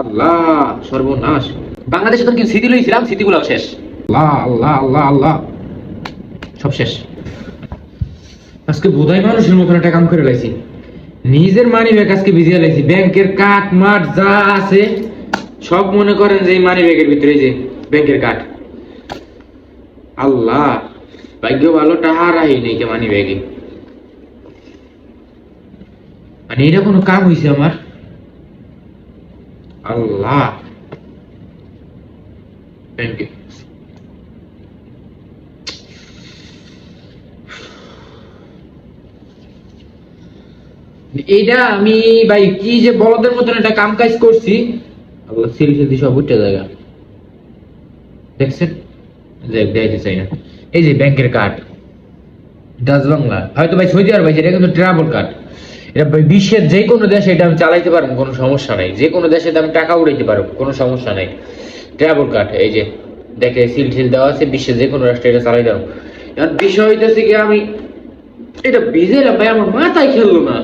আল্লাহ সর্বনাশ। বাংলাদেশে তো কি স্মৃতি লইছিলাম স্মৃতিগুলো শেষ। আল্লাহ আল্লাহ আল্লাহ আল্লাহ। সব শেষ। আজকে বোধহয় মানুষের মতন একটা কাম করে লাইছি। নিজের মানি ব্যাগ আজকে ভিজিয়ে লাইছি। ব্যাংকের কাঠ মাঠ যা আছে সব মনে করেন যে মানি ব্যাগের ভিতরে যে ব্যাংকের কাঠ। আল্লাহ ভাগ্য ভালো টাহা রাহি নেই কে মানি ব্যাগে মানে এটা কোনো কাম হয়েছে আমার। আল্লাহ। ব্যাংকে এইটা আমি ভাই কি যে বলদের মতন একটা কাম কাজ করছি সিল সিল সব উঠে জায়গা দেখছেন? দেখ দেখাইতে চাই না। এই যে ব্যাংকের কার্ড ডাচ বাংলা। হয়তো ভাই সৌদি আরব ভাই এটা কিন্তু ট্রাভেল কার্ড। এটা বিশ্বের যে কোনো দেশে এটা আমি চালাইতে পারব, কোনো সমস্যা নাই। যে কোনো দেশে আমি টাকা উড়াইতে পারব, কোনো সমস্যা নাই। ট্রাভেল কার্ড, এই যে, দেখে সিল সিল দেওয়া আছে, বিশ্বের যে কোনো রাষ্ট্রে এটা চালাই দাও এখন বিষয় হইতেছে কি, আমি এটা ভিজে না ভাই আমার মাথায় খেললো না।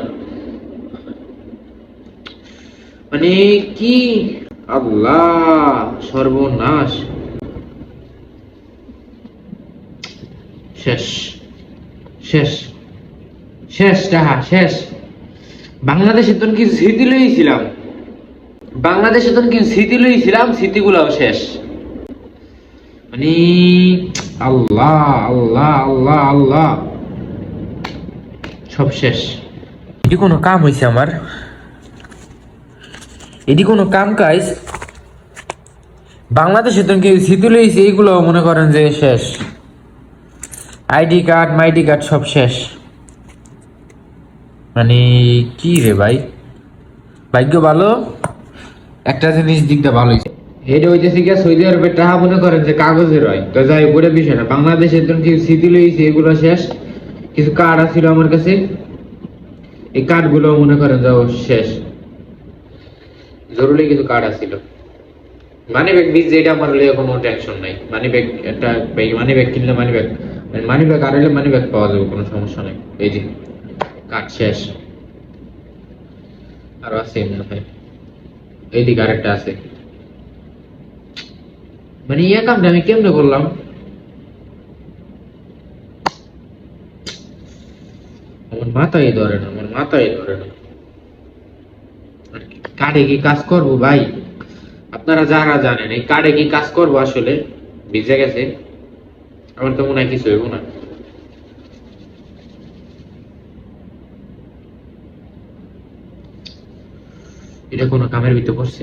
মানে কি আল্লাহ, সর্বনাশ। শেষ শেষ শেষ টাহা শেষ। বাংলাদেশে তো কি স্মৃতি লইছিলাম বাংলাদেশে তো কি স্মৃতি লইছিলাম স্মৃতিগুলাও শেষ। মানে আল্লাহ আল্লাহ আল্লাহ আল্লাহ। সব শেষ। এটি কোনো কাম হয়েছে আমার। এটি কোনো কাম কাজ। বাংলাদেশে তো স্মৃতি লইছে এইগুলো মনে করেন যে শেষ। আইডি কার্ড, মাইডি কার্ড সব শেষ। মানে কি রে ভাই? ভাগ্য ভালো? একটা জিনিস দিকটা ভালো হয়েছে এটা হইতেছে কি সৌদি আরবের মনে করেন যে কাগজের হয়। তো যাই বিষয় না। বাংলাদেশের তো কি স্মৃতি লইছে, এগুলো শেষ। কিছু কার্ড আছিল আমার কাছে। এই মনে করেন যাও শেষ। জরুরি কিছু কার্ড আছিল। মানি ব্যাগ বিজ যেটা আমার কোনো টেনশন নাই। মানি ব্যাগ একটা মানি ব্যাগ কিনলে মানি ব্যাগ মানি ব্যাগ আর মানি ব্যাগ পাওয়া যাবে, কোনো সমস্যা নাই। এই যে। কার্ড শেষ। আরও আছে মনে হয় এইদিকে আরেকটা আছে। মানে ইয়া কামটা আমি কেমনে করলাম? আমার মাথায় ধরে না, আমার মাথায় ধরে না। কার্ডে কি কাজ করব ভাই? আপনারা যারা জানেন, এই কার্ডে কি কাজ করব আসলে? ভিজে গেছে। আমার তো মনে হয় কিছু হইব না। এটা কোনো কামের ভিতর পড়ছে?